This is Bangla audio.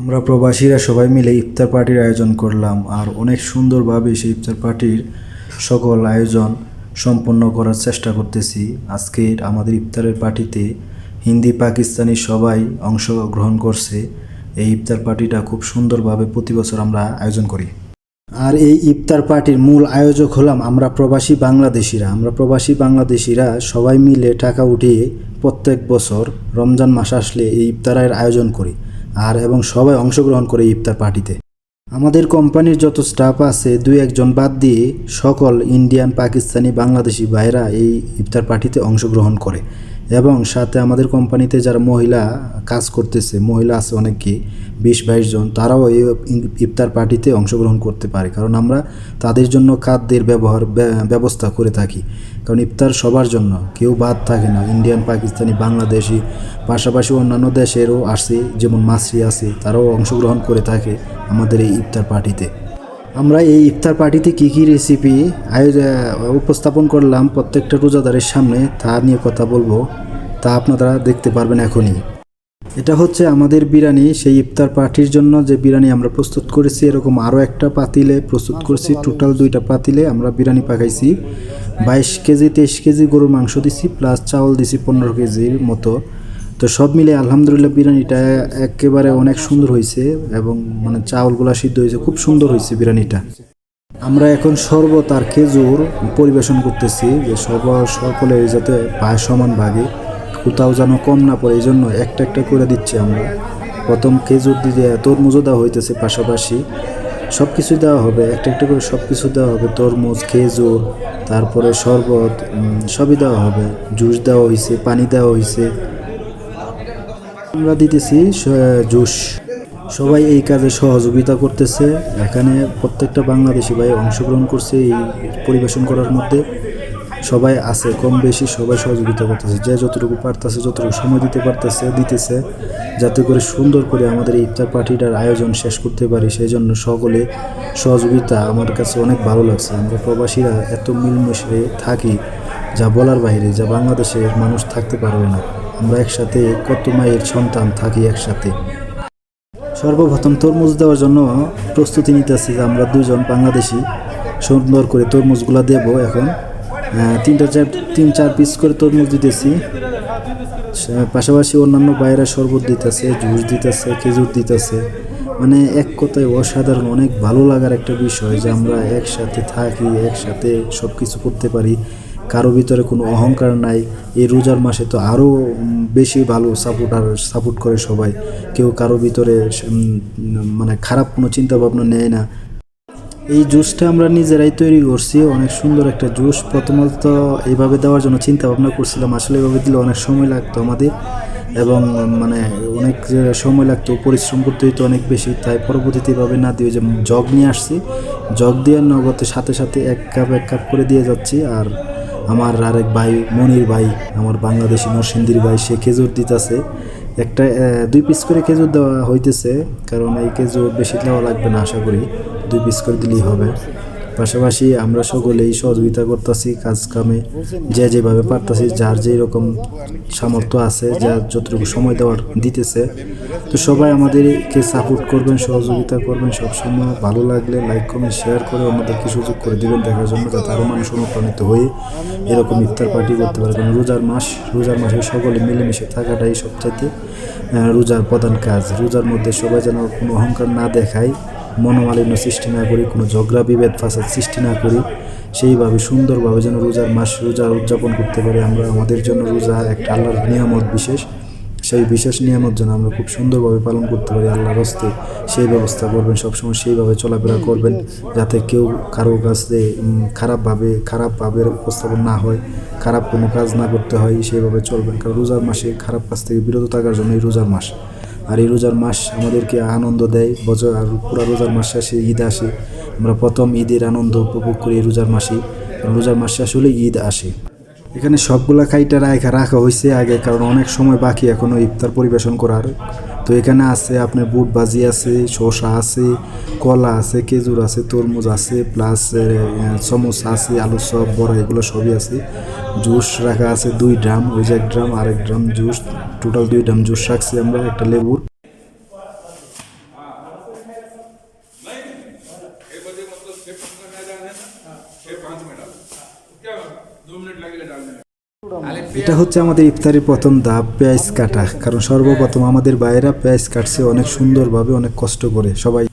আমরা প্রবাসীরা সবাই মিলে ইফতার পার্টির আয়োজন করলাম আর অনেক সুন্দরভাবে সেই ইফতার পার্টির সকল আয়োজন সম্পন্ন করার চেষ্টা করতেছি। আজকের আমাদের ইফতারের পার্টিতে হিন্দি, পাকিস্তানি সবাই অংশগ্রহণ করছে। এই ইফতার পার্টিটা খুব সুন্দরভাবে প্রতি বছর আমরা আয়োজন করি। আর এই ইফতার পার্টির মূল আয়োজক হলাম আমরা প্রবাসী বাংলাদেশিরা। আমরা প্রবাসী বাংলাদেশিরা সবাই মিলে টাকা উঠিয়ে প্রত্যেক বছর রমজান মাস আসলে এই ইফতারের আয়োজন করি। আর এবং সবাই অংশগ্রহণ করে ইফতার পার্টিতে। আমাদের কোম্পানির যত স্টাফ আছে, দুই একজন বাদ দিয়ে সকল ইন্ডিয়ান, পাকিস্তানি, বাংলাদেশি ভাইরা এই ইফতার পার্টিতে অংশগ্রহণ করে। এবং সাথে আমাদের কোম্পানিতে যারা মহিলা কাজ করতেছে, মহিলা আছে অনেকে, বিশ, বাইশ জন, তারাও এই ইফতার পার্টিতে অংশগ্রহণ করতে পারে। কারণ আমরা তাদের জন্য খাদ্যের ব্যবহার, ব্য- ব্যবস্থা করে থাকি। কারণ ইফতার সবার জন্য, কেউ বাদ থাকে না। ইন্ডিয়ান, পাকিস্তানি, বাংলাদেশি, পাশাপাশি অন্যান্য দেশেরও আসে, যেমন মাসরি আছে, তারাও অংশগ্রহণ করে থাকে আমাদের এই ইফতার পার্টিতে। আমরা এই ইফতার পার্টিতে কী কী রেসিপি আয়োজ উপস্থাপন করলাম প্রত্যেকটা রোজাদারের সামনে তা নিয়ে কথা বলব। তা আপনারা দেখতে পারবেন এখনই। এটা হচ্ছে আমাদের বিরিয়ানি। সেই ইফতার পার্টির জন্য যে বিরিয়ানি আমরা প্রস্তুত করেছি এরকম আরও একটা পাতিলে প্রস্তুত করেছি। টোটাল দুইটা পাতিলে আমরা বিরিয়ানি পাকাইছি। বাইশ কেজি তেইশ কেজি গরুর মাংস দিছি প্লাস চাউল দিছি পনেরো কেজির মতো। তো সব মিলে আলহামদুলিল্লাহ বিরিয়ানিটা একেবারে অনেক সুন্দর হয়েছে এবং মানে চাউলগুলা সিদ্ধ হয়েছে, খুব সুন্দর হয়েছে বিরিয়ানিটা। আমরা এখন শরবত আর খেজুর পরিবেশন করতেছি, যে সব সকলে যাতে পায় সমান ভাগে, কোথাও যেন কম না পড়ে এই জন্য একটা একটা করে দিচ্ছি আমরা। প্রথম খেজুর দিয়ে তরমুজও দেওয়া হইতেছে পাশাপাশি সব কিছুই দেওয়া হবে, একটা একটা করে সব কিছু দেওয়া হবে, তরমুজ, খেজুর, তারপরে শরবত সবই দেওয়া হবে। জুস দেওয়া হয়েছে পানি দেওয়া হয়েছে আমরা দিতেছি জুস। সবাই এই কাজে সহযোগিতা করতেছে। এখানে প্রত্যেকটা বাংলাদেশি ভাই অংশগ্রহণ করছে এই পরিবেশন করার মধ্যে। সবাই আছে, কম বেশি সবাই সহযোগিতা করতেছে। যে যতটুকু পারতেছে, যতটুকু সময় দিতে পারতেছে, দিতেছে। যাতে করে সুন্দর করে আমাদের এই ইফতার পার্টিটার আয়োজন শেষ করতে পারি, সেই জন্য সকলে সহযোগিতা আমার কাছে অনেক ভালো লাগছে। আমরা প্রবাসীরা এত মিলমিশে থাকি, যা বলার বাইরে, যা বাংলাদেশের মানুষ থাকতে পারবে না। আমরা একসাথে কত মায়ের সন্তান থাকি একসাথে। সর্বপ্রথম তরমুজ দেওয়ার জন্য প্রস্তুতি নিতেছি যে আমরা দুজন বাংলাদেশি, সুন্দর করে তরমুজগুলো দেব এখন। তিনটা চার তিন চার পিস করে তরমুজ দিতেছি। পাশাপাশি অন্যান্য বাইরে শরবত দিতেছে, জুস দিতেছে, খেজুর দিতেছে। মানে এক কথায় অসাধারণ, অনেক ভালো লাগার একটা বিষয় যে আমরা একসাথে থাকি, একসাথে সব কিছু করতে পারি। কারও ভিতরে কোনো অহংকার নাই। এই রোজার মাসে তো আরও বেশি ভালো সাপোর্টার সাপোর্ট করে সবাই। কেউ কারও ভিতরে মানে খারাপ কোনো চিন্তা ভাবনা নেয় না। এই জুসটা আমরা নিজেরাই তৈরি করছি। অনেক সুন্দর একটা জুস। প্রথমত এইভাবে দেওয়ার জন্য চিন্তা ভাবনা করছিলাম। আসলে এভাবে দিলে অনেক সময় লাগতো আমাদের। এবং মানে অনেক সময় লাগতো, পরিশ্রম করতে হইতো অনেক বেশি। তাই পরবর্তীতে এভাবে না দিয়ে যে জগ নিয়ে আসছি। জগ দিয়ে নগদে সাথে সাথে এক কাপ এক কাপ করে দিয়ে যাচ্ছি। আর আমার আরেক ভাই, মনির ভাই, আমার বাংলাদেশি নরসিন্দির ভাই, সে খেজুর দিতেছে। একটা দুই পিস করে খেজুর দেওয়া হইতেছে, কারণ এই খেজুর বেশি দেওয়া লাগবে না, আশা করি। দুই পিস করে দিলেই হবে। পাশাপাশি আমরা সকলেই সহযোগিতা করতেছি কাজ কামে যে যেভাবে পারতাছি, যার যেই রকম সামর্থ্য আছে, যার যতটুকু সময় দেওয়ার দিতেছে। তো সবাই আমাদেরকে সাপোর্ট করবেন, সহযোগিতা করবেন সবসময়। ভালো লাগলে লাইক কমেন্ট শেয়ার করে অন্যদেরকে সুযোগ করে দিবেন দেখার জন্য, যাতে আরও মানুষ অনুপ্রাণিত হয়ে এরকম ইফতার পার্টি করতে পারে। কারণ রোজার মাস, রোজার মাসে সকলে মিলেমিশে থাকাটাই সবচাইতে রোজার প্রধান কাজ। রোজার মধ্যে সবাই যেন কোনো অহংকার না দেখায় মনোমালিন্য সৃষ্টি না করি, কোনো ঝগড়া, বিভেদ, ফাসাদ সৃষ্টি না করি, সেইভাবে সুন্দরভাবে যেন রোজার মাস রোজা উদযাপন করতে পারি আমরা, আমাদের জন্য রোজা একটা আল্লাহর নিয়ামত বিশেষ। সেই বিশেষ নিয়ামত যেন আমরা খুব সুন্দরভাবে পালন করতে পারি আল্লাহর হস্তে। সেই ব্যবস্থা করবেন, সবসময় সেইভাবে চলাফেরা করবেন, যাতে কেউ কারও কাছে খারাপভাবে খারাপভাবে উপস্থাপন না হয়, খারাপ কোনো কাজ না করতে হয়, সেইভাবে চলবেন। কারণ রোজার মাসে খারাপ কাজ থেকে বিরত থাকার জন্য এই রোজার মাস। আর এই রোজার মাস আমাদেরকে আনন্দ দেয়। বছর আর পুরো রোজার মাস শেষে ঈদ আসে। আমরা প্রথম ঈদের আনন্দ উপভোগ করি রোজার কারণ রোজার মাস শেষ হলে ঈদ আসে। এখানে সবগুলা খাইটা রাখা রাখা হয়েছে আগে, কারণ অনেক সময় বাকি এখনও ইফতার পরিবেশন করার। তো এখানে আছে আপনার বুট ভাজি আছে, শসা আছে, কলা আছে, খেজুর আছে, তরমুজ আছে প্লাস সমোসা আছে, আলু সব বড়া, এগুলো সবই আছে। জুস রাখা আছে দুই ড্রাম, ওই যে এক ড্রাম, আরেক ড্রাম জুস। টোটাল দুই ডাম জুস রাখছি আমরা, একটা লেবুর এটা হচ্ছে আমাদের ইফতারের প্রথম ধাপ, পেঁয়াজ কাটা। কারণ সর্বপ্রথম আমাদের বাইরা পেঁয়াজ কাটছে, অনেক সুন্দরভাবে, অনেক কষ্ট করে। সবাই